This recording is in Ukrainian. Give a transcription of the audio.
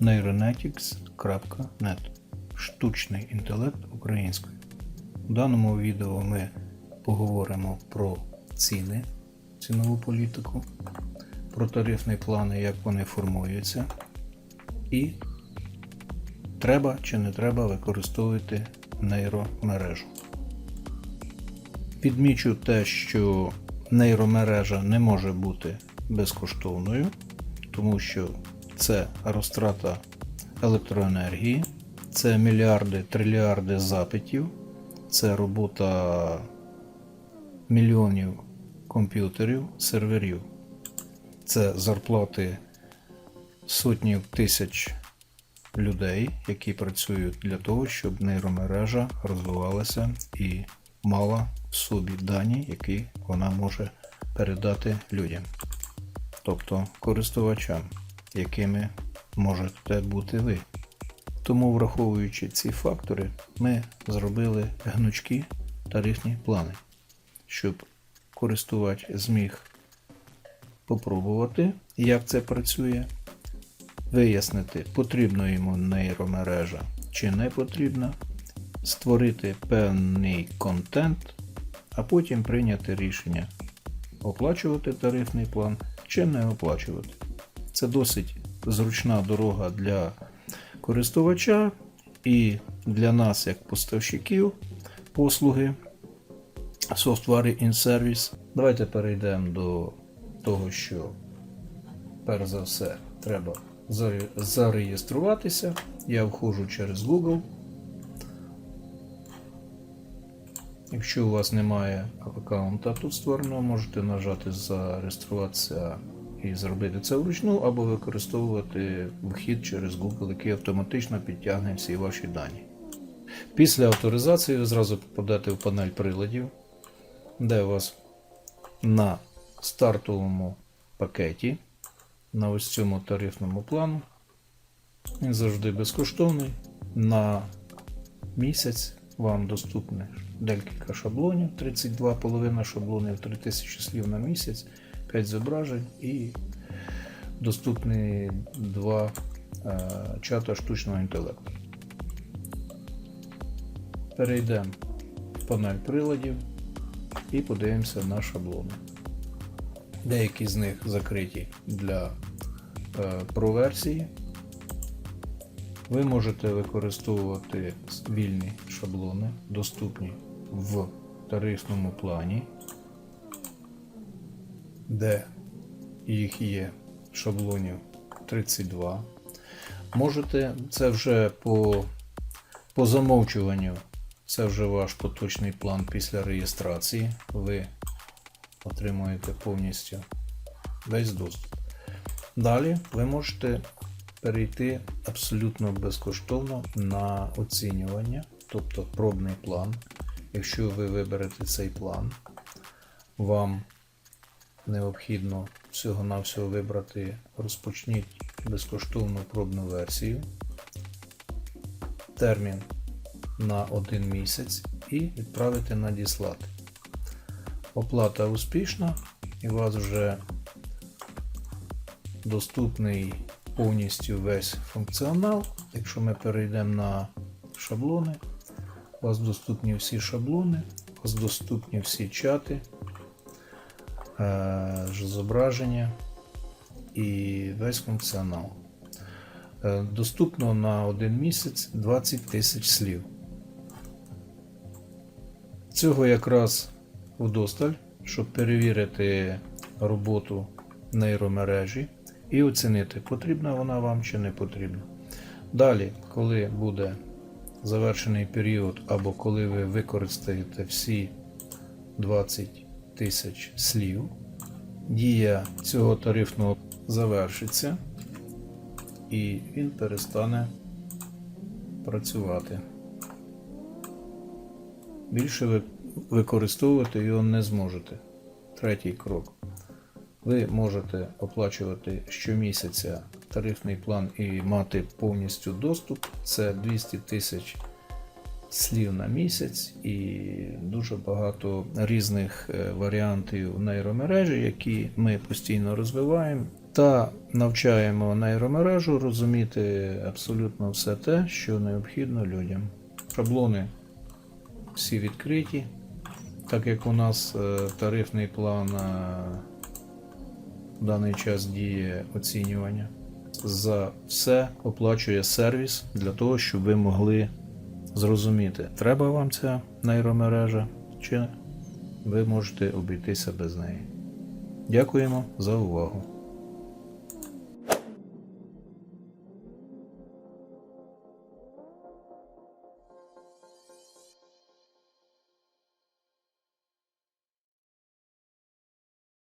neuronetics.net Штучний інтелект українською. У даному відео ми поговоримо про ціни, цінову політику, про тарифні плани, як вони формуються, і треба чи не треба використовувати нейромережу. Підмічу те, що нейромережа не може бути безкоштовною, тому що це розтрата електроенергії, це мільярди, трильярди запитів, це робота мільйонів комп'ютерів, серверів, це зарплати сотнів тисяч людей, які працюють для того, щоб нейромережа розвивалася і мала в собі дані, які вона може передати людям, тобто користувачам, якими можете бути ви. Тому, враховуючи ці фактори, ми зробили гнучкі тарифні плани, щоб користувач зміг попробувати, як це працює, вияснити, потрібна йому нейромережа чи не потрібна, створити певний контент, а потім прийняти рішення оплачувати тарифний план чи не оплачувати. Це досить зручна дорога для користувача і для нас, як поставщиків послуги Software in Service. Давайте перейдемо до того, що перш за все треба зареєструватися. Я входжу через Google. Якщо у вас немає аккаунта тут створеного, можете нажати зареєструватися і зробити це вручну, або використовувати вхід через Google, який автоматично підтягне всі ваші дані. Після авторизації ви зразу попадете в панель приладів, де у вас на стартовому пакеті, на ось цьому тарифному плану. Він завжди безкоштовний. На місяць вам доступне декілька шаблонів, 32 половина шаблонів, 3000 слів на місяць, 5 зображень і доступні два е, чата штучного інтелекту. Перейдемо в панель приладів і подивимося на шаблони. Деякі з них закриті для е, проверсії. Ви можете використовувати вільні шаблони, доступні в тарифному плані, де їх є шаблонів 32. Можете, це вже по, по замовчуванню, це вже ваш поточний план після реєстрації. Ви отримуєте повністю весь доступ. Далі ви можете перейти абсолютно безкоштовно на оцінювання, тобто пробний план. Якщо ви виберете цей план, вам необхідно всього-навсього вибрати розпочніть безкоштовну пробну версію, термін на один місяць і відправити надіслати. Оплата успішна і у вас вже доступний повністю весь функціонал. Якщо ми перейдемо на шаблони, у вас доступні всі шаблони, у вас доступні всі чати, зображення і весь функціонал. Е, Доступно на один місяць 20 тисяч слів. Цього якраз вдосталь, щоб перевірити роботу нейромережі і оцінити, потрібна вона вам чи не потрібна. Далі, коли буде завершений період, або коли ви використаєте всі 20 тисяч слів, дія цього тарифного завершиться і він перестане працювати. Більше ви використовувати його не зможете. Третій крок. Ви можете оплачувати щомісяця тарифний план і мати повністю доступ. Це 200 тисяч слів на місяць і дуже багато різних е, варіантів нейромережі, які ми постійно розвиваємо та навчаємо нейромережу розуміти абсолютно все те, що необхідно людям. Шаблони всі відкриті, так як у нас е, тарифний план в даний час діє оцінювання. За все оплачує сервіс для того, щоб ви могли зрозуміти, треба вам ця нейромережа, чи ви можете обійтися без неї. Дякуємо за увагу.